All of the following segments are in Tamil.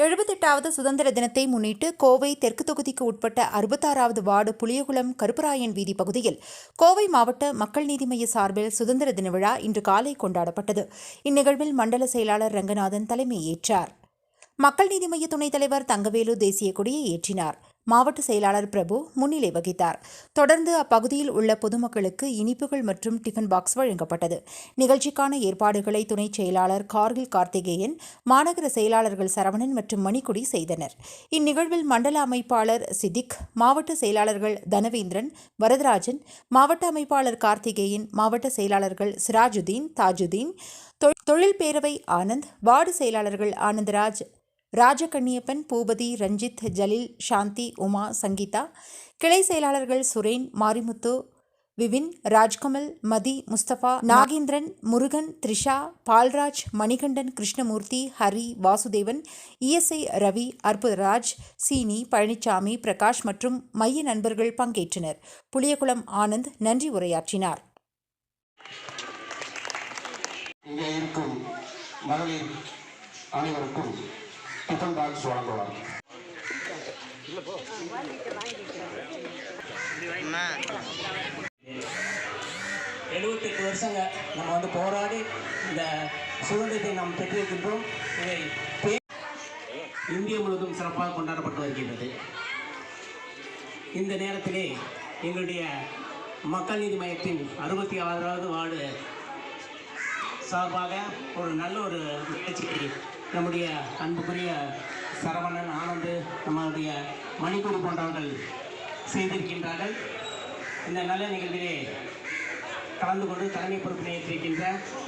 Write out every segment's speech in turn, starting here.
எழுபத்தெட்டாவது சுதந்திர தினத்தை முன்னிட்டு கோவை தெற்கு தொகுதிக்கு உட்பட்ட அறுபத்தாறாவது வார்டு புளியகுளம் கருப்பராயன் வீதி பகுதியில் கோவை மாவட்ட மக்கள் நீதி மைய சார்பில் சுதந்திர தின விழா இன்று காலை கொண்டாடப்பட்டது. இந்நிகழ்வில் மண்டல செயலாளர் ரங்கநாதன் தலைமையேற்றார். மக்கள் நீதி மைய துணைத் தலைவர் தங்கவேலு தேசிய கொடியை ஏற்றினார். மாவட்ட செயலாளர் பிரபு முன்னிலை வகித்தார். தொடர்ந்து அப்பகுதியில் உள்ள பொதுமக்களுக்கு இனிப்புகள் மற்றும் டிஃபன் பாக்ஸ் வழங்கப்பட்டது. நிகழ்ச்சிக்கான ஏற்பாடுகளை துணைச் செயலாளர் கார்கில் கார்த்திகேயன் மாநகர செயலாளர்கள் சரவணன் மற்றும் மணிக்குடி செய்தனர். இந்நிகழ்வில் மண்டல அமைப்பாளர் சிதிக் மாவட்ட செயலாளர்கள் தனவேந்திரன் வரதராஜன் மாவட்ட அமைப்பாளர் கார்த்திகேயன் மாவட்ட செயலாளர்கள் சிராஜுதீன் தாஜுதீன் தொழில் பேரவை ஆனந்த் வார்டு செயலாளர்கள் ஆனந்தராஜ் ராஜகண்ணியப்பன் பூபதி ரஞ்சித் ஜலீல் சாந்தி உமா சங்கீதா கிளை செயலாளர்கள் சுரேன் மாரிமுத்து விவின் ராஜ்கமல் மதி முஸ்தபா நாகேந்திரன் முருகன் த்ரிஷா பால்ராஜ் மணிகண்டன் கிருஷ்ணமூர்த்தி ஹரி வாசுதேவன் இஎஸ்ஐ ரவி அற்புதராஜ் சீனி பழனிசாமி பிரகாஷ் மற்றும் மைய நண்பர்கள் பங்கேற்றனர். புளியகுளம் ஆனந்த் நன்றி உரையாற்றினார். மகளிர் அனைவருக்கும் டிஃபன் பாக்ஸ் வழங்குவார் எழுபத்தெட்டு வருஷங்க நம்ம வந்து போராடி இந்த சுதந்திரத்தை நாம் பெற்றிருக்கின்றோம். இதை இந்திய முழுவதும் சிறப்பாக கொண்டாடப்பட்டு வருகின்றது. இந்த நேரத்திலே எங்களுடைய மக்கள் நீதி மையத்தின் அறுபத்தி ஆறாவது வார்டு சார்பாக ஒரு நல்ல ஒரு நிகழ்ச்சியை நம்முடைய அன்புக்குரிய சரவணன் ஆனந்து நம்மளுடைய மணிப்பூர் போன்றவர்கள் செய்திருக்கின்றார்கள். இந்த நல்ல நிகழ்விலே கலந்து கொண்டு தலைமை பொறுப்பினை ஏற்றிருக்கின்ற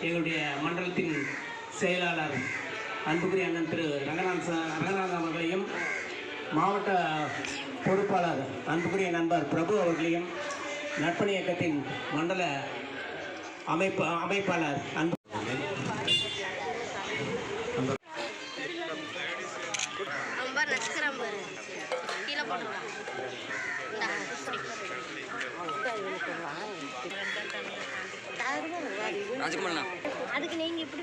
எங்களுடைய மண்டலத்தின் செயலாளர் அன்புக்குரிய அண்ணன் திரு ரங்கநாத் ரங்கநாதன் அவர்களையும் மாவட்ட பொறுப்பாளர் அன்புக்குரிய நண்பர் பிரபு அவர்களையும் நட்பணி இயக்கத்தின் மண்டல அமைப்பு அமைப்பாளர் அன்பு ரொம்ப நச்சுக்கிறான் பாரு கீழே போட்டுருவான். அதுக்கு நீங்க இப்படி